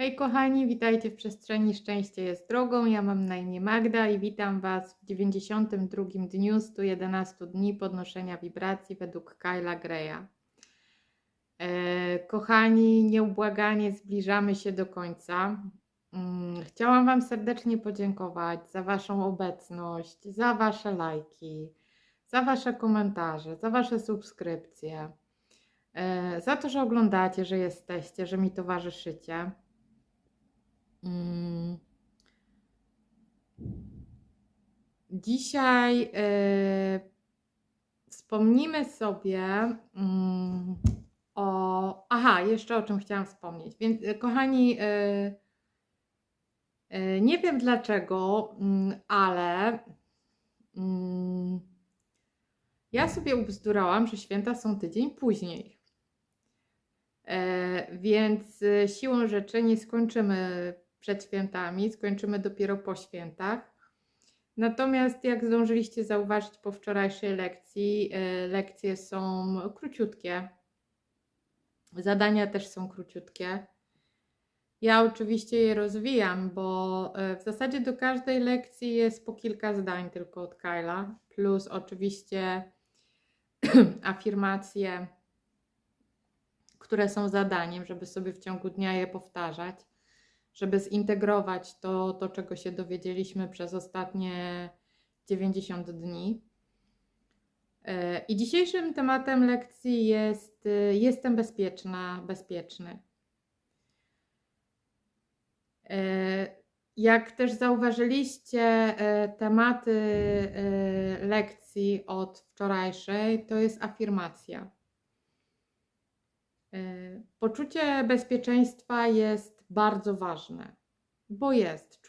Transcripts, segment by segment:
Hej kochani, witajcie w przestrzeni Szczęście jest drogą. Ja mam na imię Magda i witam Was w 92 dniu 111 dni podnoszenia wibracji według Kyla Greya. E, kochani, nieubłaganie zbliżamy się do końca. Mm, Chciałam Wam serdecznie podziękować za Waszą obecność, za Wasze lajki, za Wasze komentarze, za Wasze subskrypcje, e, za to, że oglądacie, że jesteście, że mi towarzyszycie. Mm. Dzisiaj e, wspomnimy sobie mm, o. Aha, jeszcze o czym chciałam wspomnieć. Więc, e, kochani, e, e, nie wiem dlaczego, mm, ale mm, ja sobie ubzdurałam, że święta są tydzień później. E, Więc e, siłą rzeczy nie skończymy przed świętami, skończymy dopiero po świętach. Natomiast jak zdążyliście zauważyć po wczorajszej lekcji, e, lekcje są króciutkie. Zadania też są króciutkie. Ja oczywiście je rozwijam, bo e, w zasadzie do każdej lekcji jest po kilka zdań tylko od Kyla, plus oczywiście afirmacje, które są zadaniem, żeby sobie w ciągu dnia je powtarzać, żeby zintegrować to, to czego się dowiedzieliśmy przez ostatnie 90 dni. E, I dzisiejszym tematem lekcji jest e, Jestem bezpieczna, bezpieczny. E, Jak też zauważyliście, tematy lekcji od wczorajszej to jest afirmacja. Poczucie bezpieczeństwa jest bardzo ważne, bo jest.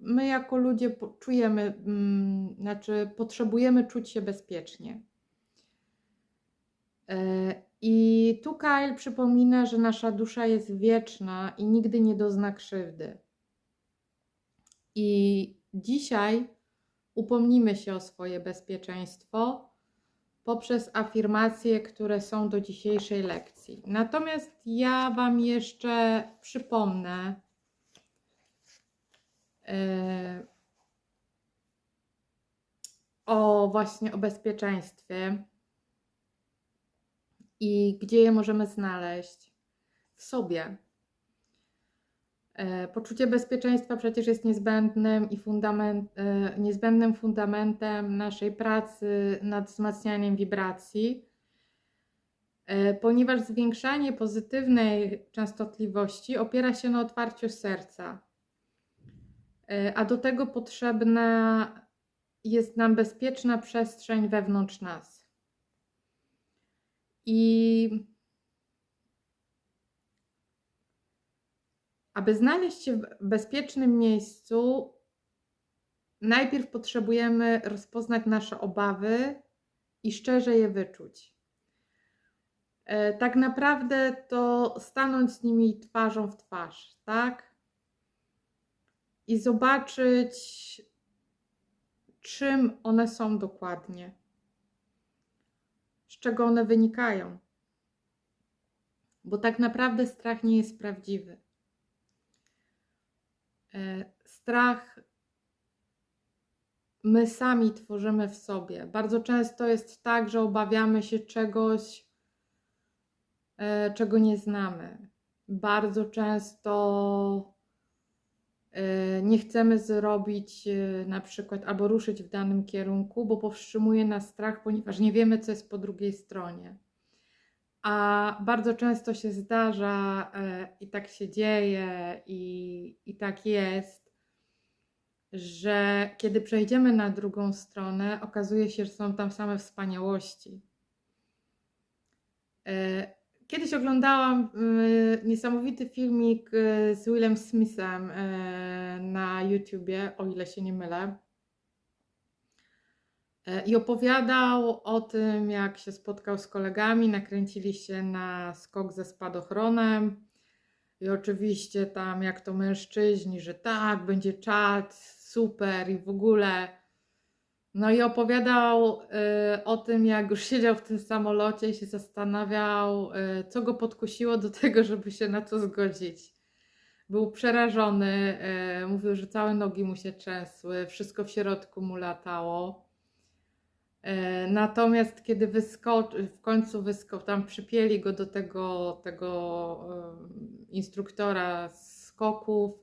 My jako ludzie czujemy, mm, znaczy potrzebujemy czuć się bezpiecznie. E, I tu Kyle przypomina, że nasza dusza jest wieczna i nigdy nie dozna krzywdy. I dzisiaj upomnimy się o swoje bezpieczeństwo poprzez afirmacje, które są do dzisiejszej lekcji. Natomiast ja Wam jeszcze przypomnę e, o właśnie o bezpieczeństwie i gdzie je możemy znaleźć w sobie. E, Poczucie bezpieczeństwa przecież jest niezbędnym i fundament, e, niezbędnym fundamentem naszej pracy nad wzmacnianiem wibracji, e, ponieważ zwiększanie pozytywnej częstotliwości opiera się na otwarciu serca, a do tego potrzebna jest nam bezpieczna przestrzeń wewnątrz nas. I Aby znaleźć się w bezpiecznym miejscu, najpierw potrzebujemy rozpoznać nasze obawy i szczerze je wyczuć. E, Tak naprawdę to stanąć z nimi twarzą w twarz, tak? I zobaczyć, czym one są dokładnie, z czego one wynikają. Bo tak naprawdę strach nie jest prawdziwy. E, Strach my sami tworzymy w sobie. Bardzo często jest tak, że obawiamy się czegoś, e, czego nie znamy. Bardzo często e, nie chcemy zrobić na przykład albo ruszyć w danym kierunku, bo powstrzymuje nas strach, ponieważ nie wiemy, co jest po drugiej stronie. A bardzo często się zdarza e, i tak się dzieje, i, i tak jest, że kiedy przejdziemy na drugą stronę, okazuje się, że są tam same wspaniałości. E, Kiedyś oglądałam y, niesamowity filmik y, z Willem Smithem na YouTubie, o ile się nie mylę. E, I opowiadał o tym, jak się spotkał z kolegami, nakręcili się na skok ze spadochronem. I oczywiście tam, jak to mężczyźni, że tak, będzie czat, super i w ogóle. No i opowiadał y, o tym, jak już siedział w tym samolocie i się zastanawiał, y, co go podkusiło do tego, żeby się na to zgodzić. Był przerażony, e, mówił, że całe nogi mu się trzęsły, wszystko w środku mu latało. E, Natomiast kiedy wyskoczył, w końcu wyskoczył, tam przypięli go do tego, tego instruktora skoków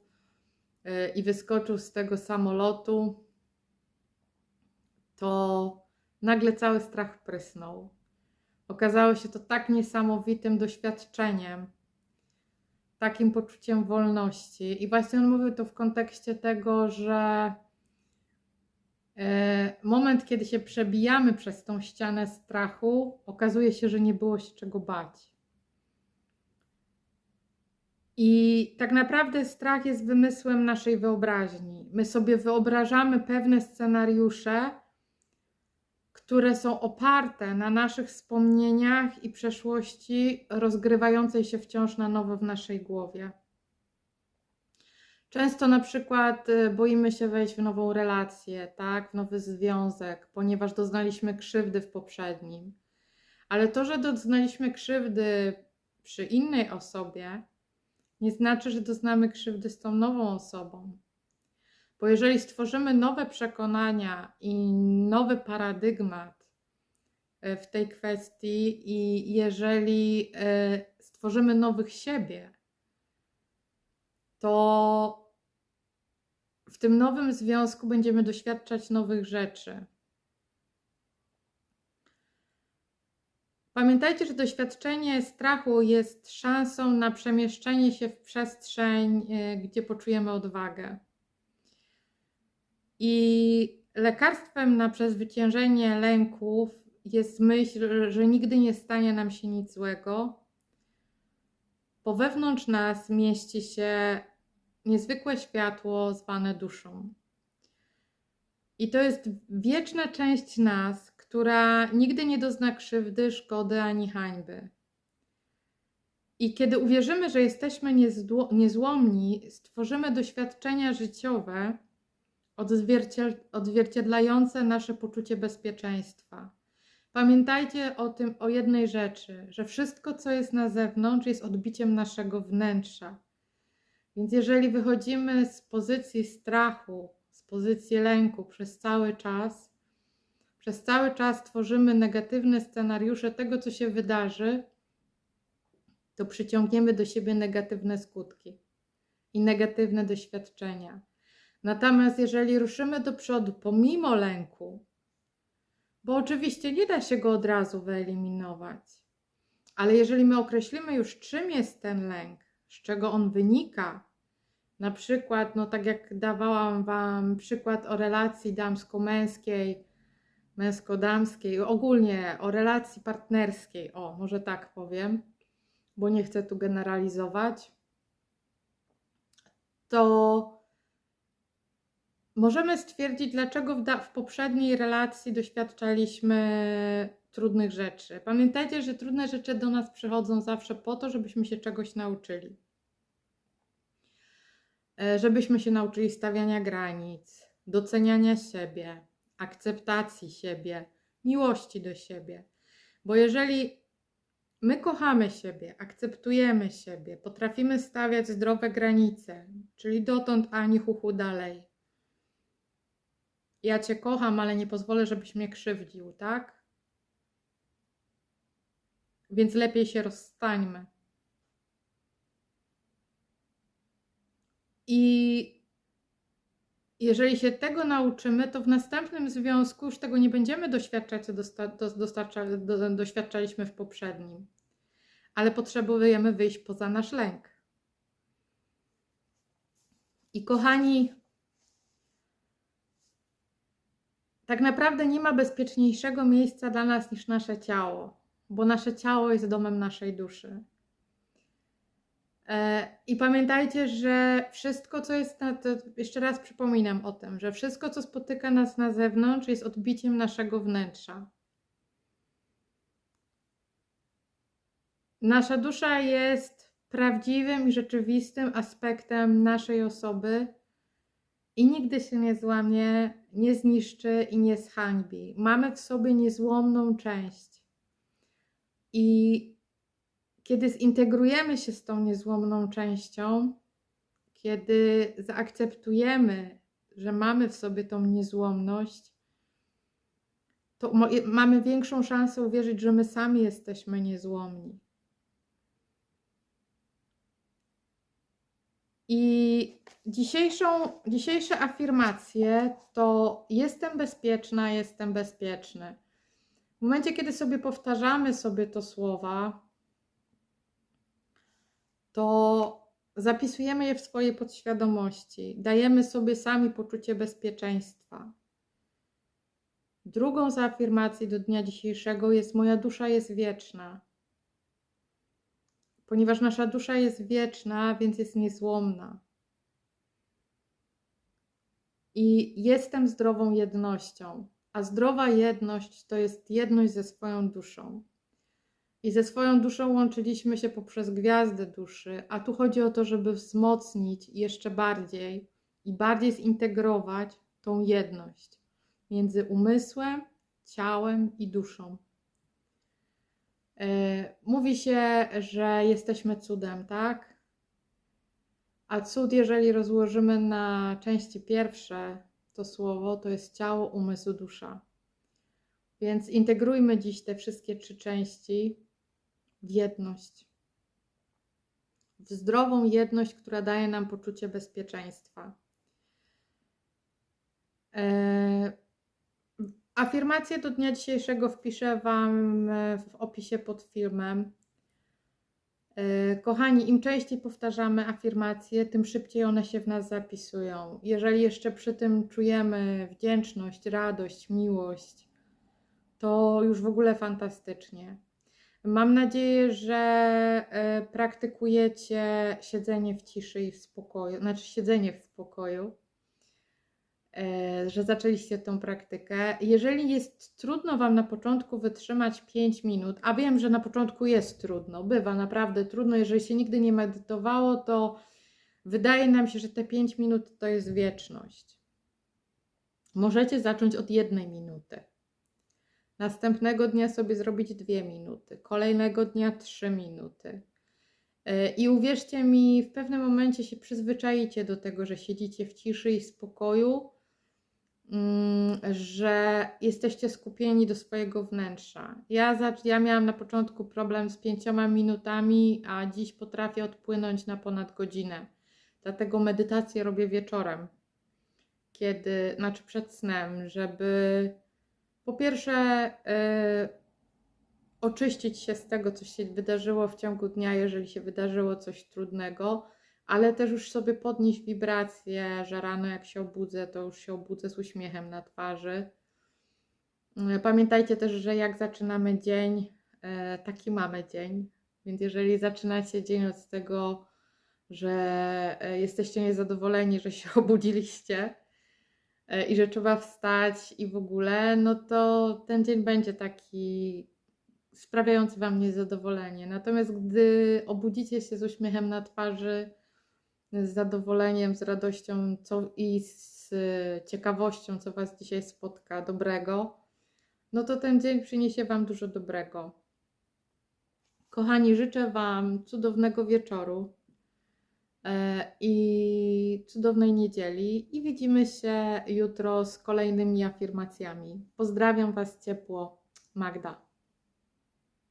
e, i wyskoczył z tego samolotu, to nagle cały strach prysnął. Okazało się to tak niesamowitym doświadczeniem, takim poczuciem wolności. I właśnie on mówił to w kontekście tego, że moment, kiedy się przebijamy przez tą ścianę strachu, okazuje się, że nie było się czego bać. I tak naprawdę strach jest wymysłem naszej wyobraźni. My sobie wyobrażamy pewne scenariusze, które są oparte na naszych wspomnieniach i przeszłości rozgrywającej się wciąż na nowo w naszej głowie. Często na przykład y, boimy się wejść w nową relację, tak, w nowy związek, ponieważ doznaliśmy krzywdy w poprzednim. Ale to, że doznaliśmy krzywdy przy innej osobie, nie znaczy, że doznamy krzywdy z tą nową osobą. Bo jeżeli stworzymy nowe przekonania i nowy paradygmat e, w tej kwestii, i jeżeli e, stworzymy nowych siebie, to tym nowym związku będziemy doświadczać nowych rzeczy. Pamiętajcie, że doświadczenie strachu jest szansą na przemieszczenie się w przestrzeń, e, gdzie poczujemy odwagę. I lekarstwem na przezwyciężenie lęków jest myśl, że nigdy nie stanie nam się nic złego, bo wewnątrz nas mieści się niezwykłe światło zwane duszą. I to jest wieczna część nas, która nigdy nie dozna krzywdy, szkody ani hańby. I kiedy uwierzymy, że jesteśmy niezłomni, stworzymy doświadczenia życiowe, odzwierciedlające nasze poczucie bezpieczeństwa. Pamiętajcie o tym, o jednej rzeczy, że wszystko, co jest na zewnątrz, jest odbiciem naszego wnętrza. Więc jeżeli wychodzimy z pozycji strachu, z pozycji lęku przez cały czas, przez cały czas tworzymy negatywne scenariusze tego, co się wydarzy, to przyciągniemy do siebie negatywne skutki i negatywne doświadczenia. Natomiast jeżeli ruszymy do przodu pomimo lęku, bo oczywiście nie da się go od razu wyeliminować, ale jeżeli my określimy już, czym jest ten lęk, z czego on wynika, na przykład, no tak jak dawałam Wam przykład o relacji damsko-męskiej, męsko-damskiej, ogólnie o relacji partnerskiej, o, może tak powiem, bo nie chcę tu generalizować, to Możemy stwierdzić, dlaczego w, w poprzedniej relacji doświadczaliśmy trudnych rzeczy. Pamiętajcie, że trudne rzeczy do nas przychodzą zawsze po to, żebyśmy się czegoś nauczyli. E, żebyśmy się nauczyli stawiania granic, doceniania siebie, akceptacji siebie, miłości do siebie. Bo jeżeli my kochamy siebie, akceptujemy siebie, potrafimy stawiać zdrowe granice, czyli dotąd ani chuchu dalej, ja cię kocham, ale nie pozwolę, żebyś mnie krzywdził, tak? Więc lepiej się rozstańmy. I jeżeli się tego nauczymy, to w następnym związku już tego nie będziemy doświadczać, co dostarcza, do, doświadczaliśmy w poprzednim. Ale potrzebujemy wyjść poza nasz lęk. I kochani, tak naprawdę nie ma bezpieczniejszego miejsca dla nas niż nasze ciało, bo nasze ciało jest domem naszej duszy. E, I pamiętajcie, że wszystko, co jest na to, jeszcze raz przypominam o tym, że wszystko, co spotyka nas na zewnątrz, jest odbiciem naszego wnętrza. Nasza dusza jest prawdziwym i rzeczywistym aspektem naszej osoby, i nigdy się nie złamie, nie zniszczy i nie zhańbi. Mamy w sobie niezłomną część. I kiedy zintegrujemy się z tą niezłomną częścią, kiedy zaakceptujemy, że mamy w sobie tą niezłomność, to mamy większą szansę uwierzyć, że my sami jesteśmy niezłomni. I dzisiejszą, dzisiejsze afirmacje to jestem bezpieczna, jestem bezpieczny. W momencie, kiedy sobie powtarzamy sobie to słowa, to zapisujemy je w swojej podświadomości, dajemy sobie sami poczucie bezpieczeństwa. Drugą z afirmacji do dnia dzisiejszego jest: Moja dusza jest wieczna. Ponieważ nasza dusza jest wieczna, więc jest niezłomna. I jestem zdrową jednością, a zdrowa jedność to jest jedność ze swoją duszą. I ze swoją duszą łączyliśmy się poprzez gwiazdę duszy, a tu chodzi o to, żeby wzmocnić jeszcze bardziej i bardziej zintegrować tą jedność między umysłem, ciałem i duszą. E, Mówi się, że jesteśmy cudem, tak? A cud, jeżeli rozłożymy na części pierwsze to słowo, to jest ciało, umysł, dusza. Więc integrujmy dziś te wszystkie trzy części w jedność. W zdrową jedność, która daje nam poczucie bezpieczeństwa. E, Afirmacje do dnia dzisiejszego wpiszę Wam e, w opisie pod filmem. E, Kochani, im częściej powtarzamy afirmacje, tym szybciej one się w nas zapisują. Jeżeli jeszcze przy tym czujemy wdzięczność, radość, miłość, to już w ogóle fantastycznie. Mam nadzieję, że e, praktykujecie siedzenie w ciszy i w spokoju, znaczy siedzenie w spokoju e, że zaczęliście tą praktykę. Jeżeli jest trudno Wam na początku wytrzymać 5 minut, a wiem, że na początku jest trudno, bywa naprawdę trudno, jeżeli się nigdy nie medytowało, to wydaje nam się, że te 5 minut to jest wieczność. Możecie zacząć od jednej minuty. Następnego dnia sobie zrobić dwie minuty, kolejnego dnia trzy minuty. E, I uwierzcie mi, w pewnym momencie się przyzwyczajicie do tego, że siedzicie w ciszy i spokoju, mm, że jesteście skupieni do swojego wnętrza. Ja, ja miałam na początku problem z pięcioma minutami, a dziś potrafię odpłynąć na ponad godzinę. Dlatego medytację robię wieczorem, kiedy, znaczy przed snem, żeby po pierwsze y, oczyścić się z tego, co się wydarzyło w ciągu dnia, jeżeli się wydarzyło coś trudnego, ale też już sobie podnieść wibracje, że rano jak się obudzę, to już się obudzę z uśmiechem na twarzy. Y, Pamiętajcie też, że jak zaczynamy dzień, y, taki mamy dzień. Więc jeżeli zaczynacie dzień od tego, że jesteście niezadowoleni, że się obudziliście i że trzeba wstać i w ogóle, no to ten dzień będzie taki sprawiający Wam niezadowolenie. Natomiast gdy obudzicie się z uśmiechem na twarzy, z zadowoleniem, z radością co, i z ciekawością, co Was dzisiaj spotka dobrego, no to ten dzień przyniesie Wam dużo dobrego. Kochani, życzę Wam cudownego wieczoru e, i cudownej niedzieli i widzimy się jutro z kolejnymi afirmacjami. Pozdrawiam Was ciepło, Magda.